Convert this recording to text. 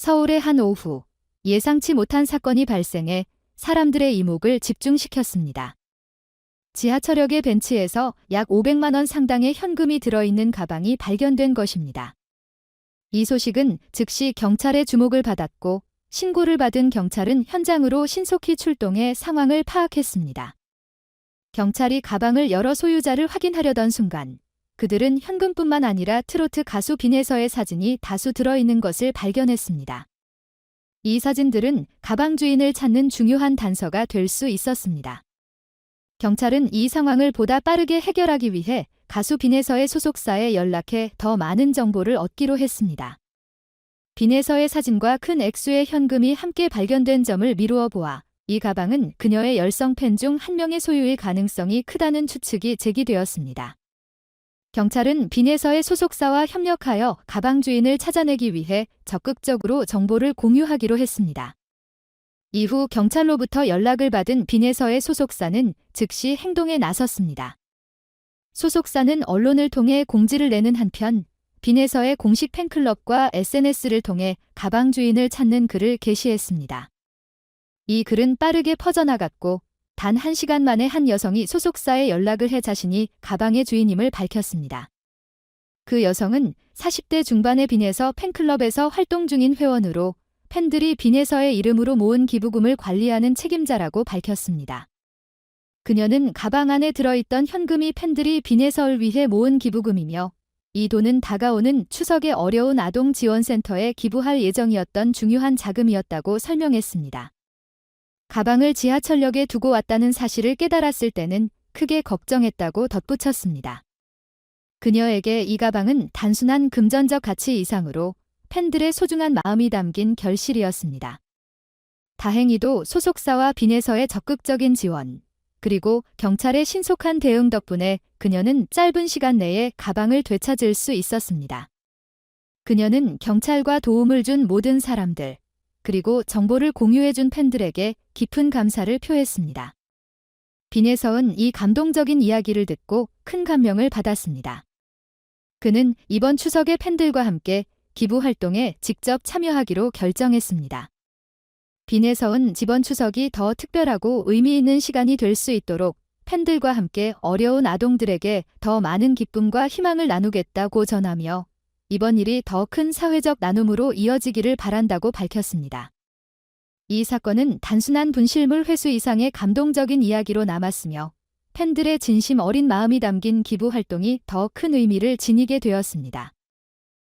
서울의 한 오후 예상치 못한 사건이 발생해 사람들의 이목을 집중시켰습니다. 지하철역의 벤치에서 약 500만 원 상당의 현금이 들어있는 가방이 발견된 것입니다. 이 소식은 즉시 경찰의 주목을 받았고 신고를 받은 경찰은 현장으로 신속히 출동해 상황을 파악했습니다. 경찰이 가방을 열어 소유자를 확인하려던 순간 그들은 현금뿐만 아니라 트로트 가수 빈에서의 사진이 다수 들어있는 것을 발견했습니다. 이 사진들은 가방 주인을 찾는 중요한 단서가 될 수 있었습니다. 경찰은 이 상황을 보다 빠르게 해결하기 위해 가수 빈에서의 소속사에 연락해 더 많은 정보를 얻기로 했습니다. 빈에서의 사진과 큰 액수의 현금이 함께 발견된 점을 미루어 보아 이 가방은 그녀의 열성 팬 중 한 명의 소유일 가능성이 크다는 추측이 제기되었습니다. 경찰은 빈에서의 소속사와 협력하여 가방 주인을 찾아내기 위해 적극적으로 정보를 공유하기로 했습니다. 이후 경찰로부터 연락을 받은 빈에서의 소속사는 즉시 행동에 나섰습니다. 소속사는 언론을 통해 공지를 내는 한편 빈에서의 공식 팬클럽과 SNS를 통해 가방 주인을 찾는 글을 게시했습니다. 이 글은 빠르게 퍼져나갔고 단 1시간 만에 한 여성이 소속사에 연락을 해 자신이 가방의 주인임을 밝혔습니다. 그 여성은 40대 중반의 빈에서 팬클럽에서 활동 중인 회원으로 팬들이 빈에서의 이름으로 모은 기부금을 관리하는 책임자라고 밝혔습니다. 그녀는 가방 안에 들어있던 현금이 팬들이 빈에서를 위해 모은 기부금이며 이 돈은 다가오는 추석의 어려운 아동 지원센터에 기부할 예정이었던 중요한 자금이었다고 설명했습니다. 가방을 지하철역에 두고 왔다는 사실을 깨달았을 때는 크게 걱정했다고 덧붙였습니다. 그녀에게 이 가방은 단순한 금전적 가치 이상으로 팬들의 소중한 마음이 담긴 결실이었습니다. 다행히도 소속사와 빈에서의 적극적인 지원, 그리고 경찰의 신속한 대응 덕분에 그녀는 짧은 시간 내에 가방을 되찾을 수 있었습니다. 그녀는 경찰과 도움을 준 모든 사람들, 그리고 정보를 공유해준 팬들에게 깊은 감사를 표했습니다. 빈에서은 이 감동적인 이야기를 듣고 큰 감명을 받았습니다. 그는 이번 추석에 팬들과 함께 기부 활동에 직접 참여하기로 결정했습니다. 빈에서은 이번 추석이 더 특별하고 의미 있는 시간이 될 수 있도록 팬들과 함께 어려운 아동들에게 더 많은 기쁨과 희망을 나누겠다고 전하며 이번 일이 더 큰 사회적 나눔으로 이어지기를 바란다고 밝혔습니다. 이 사건은 단순한 분실물 회수 이상의 감동적인 이야기로 남았으며 팬들의 진심 어린 마음이 담긴 기부 활동이 더 큰 의미를 지니게 되었습니다.